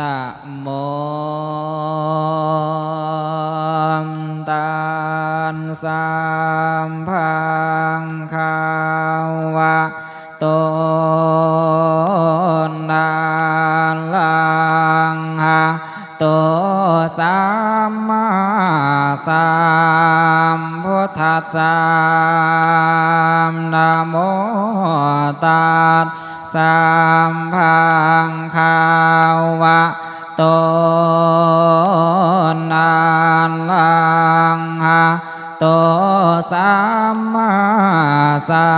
นะโมตันสัมพังคาวะโตนันลังหะโตสัมมาสัมพุทธัสสะ โมตัสสัมพังคาวะโตนันลังหะโตสัมมาสั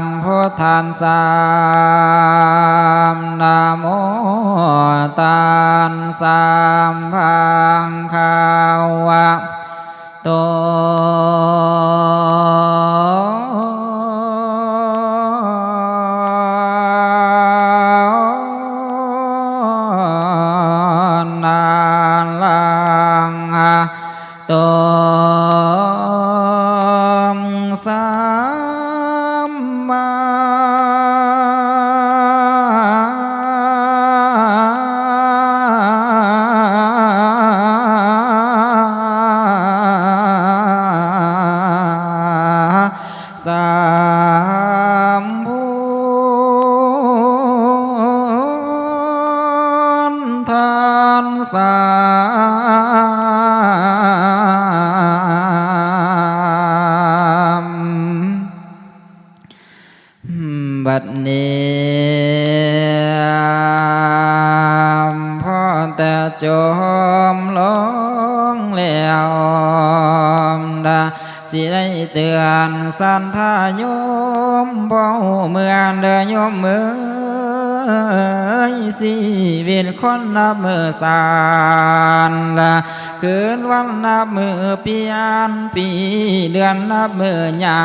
มพุทธัสสะนะโมตัสสัมพังคาวะโต สามบัดนี้พ่อแต่จมลงแล้วดาสิได้เตือนสันทายมพ่อเมื่อเดยมเมือ สีวิตคนนับมือสานละคืนวันนับมือเปลี่ยนปีเดือนนับมือใหญ่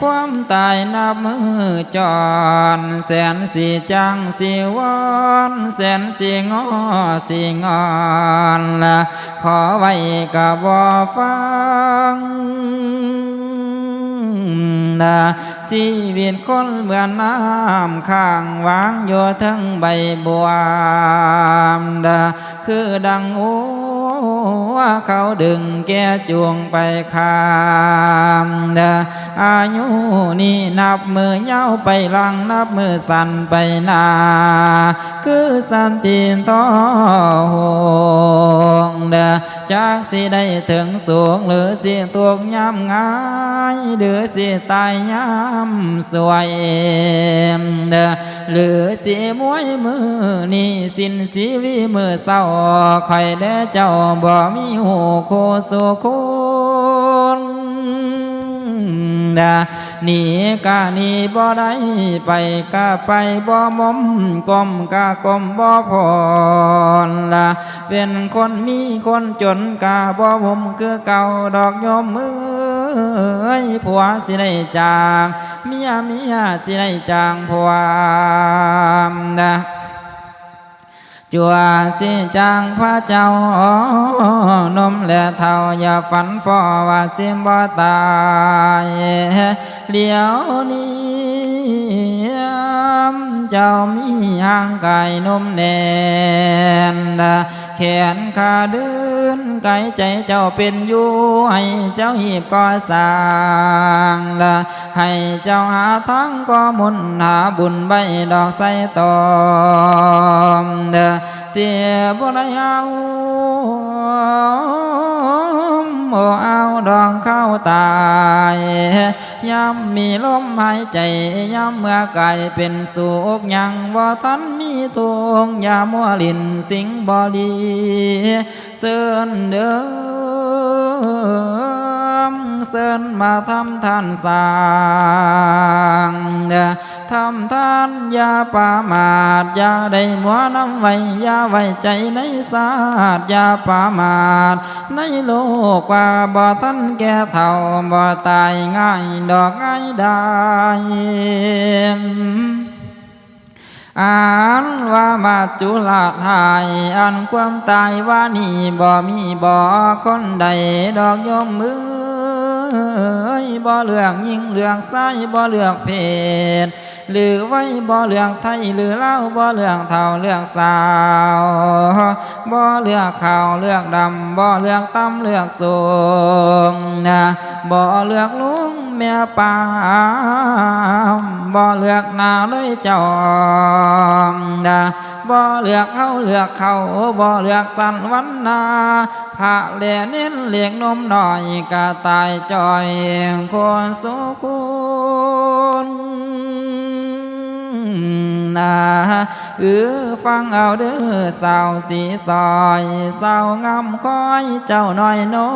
ความตายนับมือจอนแสนสีจังสีวอนแสนสีงอสีงอนละขอไว้กับบ่ฟัง ดาสีวิตคนเหมือนน้ำข้างวางอยู่ทั้งใบบัวดาคือดังโอ้ว่าเขาดึงแก่จวงไปขาม ดาอายุนี่นับมือเย้าไปลังนับมือสั่นไปนา คือสันตินต่อหงดาจากสิได้ถึงสูงหรือสิตวงยำง่ายหรือสิตายยำสวยเด้อหรือสิมวยมือนี่สินสีวีมือเศร้าคอยเด้อเจ้าบ่มีหูโคสุโค ดาหนีกะหนีบ่ได้ไปกะไปบ่มมกลมกะกลมบ่พรละเป็นคนมีคนจนกะบ่มมคือเก่าดอกยมมือเอ้ยผัวสิได้จาง เมียเมียสิได้จางผัวดา จัวสิจังพระเจ้านมและเท่าอย่าฝันฟอว่าสิบ่ตายเดี๋ยวนี้เจ้ามีห่างกายนมแน่นแขนขาเดินไกายใจเจ้าเป็นอยู่ให้เจ้าหีบก่อสร้างละให้เจ้าหาทั้งก็มุนหาบุญใบดอกใส่ตอมเดอเสียบุญเอา โมเอาดองเข้าตายย้ำมีลมหายใจย้ำเมื่อไกายเป็นสุขยังบ่ทันมีทวงยามัวลินสิงบ่ดีเสินเดิมเสินมาทำทานสางเด้อ ทำทานอย่าประมาทอย่าได้มัวน้ำไว้อย่าไว้ใจในศาสตร์อย่าประมาทในโลกว่าบ่ทันแก่เท่าบ่ตายง่ายดอกง่ายได้อ่านว่ามาจุลาทายอันความตายว่านี่บ่มีบ่คนใดดอกยมมือ ยบ่เลือกยิงเลือกไส้บ่เลือกเพศหรือไว้บ่เลือกไทยหรือเล่าบ่เลือกเท่าเลือกสาวบ่เลือกขาวเลือกดำบ่เลือกต่ำเลือกสูงนะบ่เลือกลุง แม่ปามบ่เลือกนาเลยเจ้าดาบ่เลือกเขาเลือกเขาบ่เลือกสันวันนาพระเลเน้นเลียงนมหน่อยกะตายจอยคนสุขุ นาเออฟังเอาเด้อสาวสีซอยสาวงามคอยเจ้าน้อยน้อ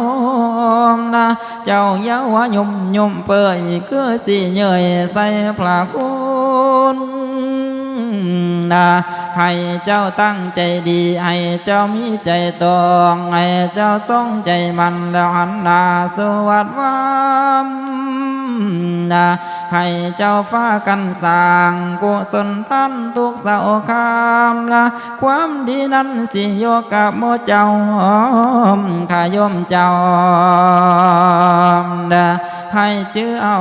งนะเจ้าเยาวยุ่มยุ่มเปื่อยคือสิเหนื่อยใส่พระคุณนะให้เจ้าตั้งใจดี ให้เจ้ามีใจตรงให้เจ้าทรงใจมันแล้วหันหน้าสวัสดิ์วามน ให้เจ้าฟ้ากันสร้างกุศลท่านทุกเสาคามละความดีนั้นสิโยกับโมเจ้าขายมเจ้านะให้เจือเอา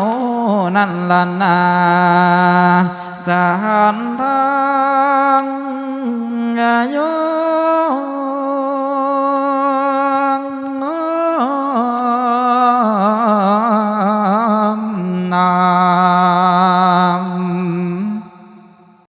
นั่นละนาสานทางโย